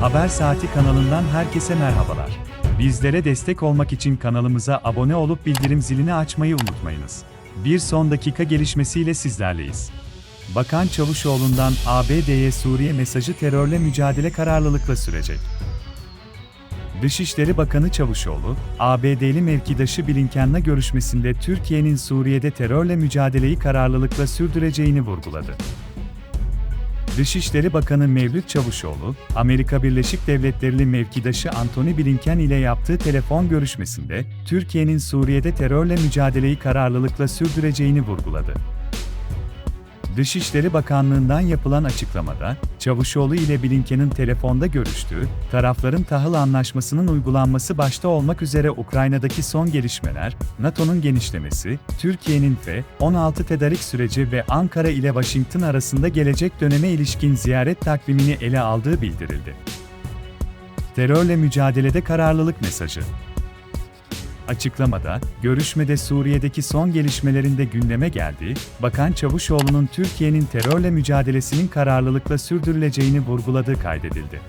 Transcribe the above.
Haber Saati kanalından herkese merhabalar. Bizlere destek olmak için kanalımıza abone olup bildirim zilini açmayı unutmayınız. Bir son dakika gelişmesiyle sizlerleyiz. Bakan Çavuşoğlu'ndan ABD'ye Suriye mesajı terörle mücadele kararlılıkla sürecek. Dışişleri Bakanı Çavuşoğlu, ABD'li mevkidaşı Blinken'la görüşmesinde Türkiye'nin Suriye'de terörle mücadeleyi kararlılıkla sürdüreceğini vurguladı. Dışişleri Bakanı Mevlüt Çavuşoğlu, Amerika Birleşik Devletleri'li mevkidaşı Antony Blinken ile yaptığı telefon görüşmesinde, Türkiye'nin Suriye'de terörle mücadeleyi kararlılıkla sürdüreceğini vurguladı. Dışişleri Bakanlığı'ndan yapılan açıklamada, Çavuşoğlu ile Blinken'in telefonda görüştüğü, tarafların tahıl anlaşmasının uygulanması başta olmak üzere Ukrayna'daki son gelişmeler, NATO'nun genişlemesi, Türkiye'nin F-16 tedarik süreci ve Ankara ile Washington arasında gelecek döneme ilişkin ziyaret takvimini ele aldığı bildirildi. Terörle mücadelede kararlılık mesajı Açıklamada, görüşmede Suriye'deki son gelişmelerinde gündeme geldi, Bakan Çavuşoğlu'nun Türkiye'nin terörle mücadelesinin kararlılıkla sürdürüleceğini vurguladığı kaydedildi.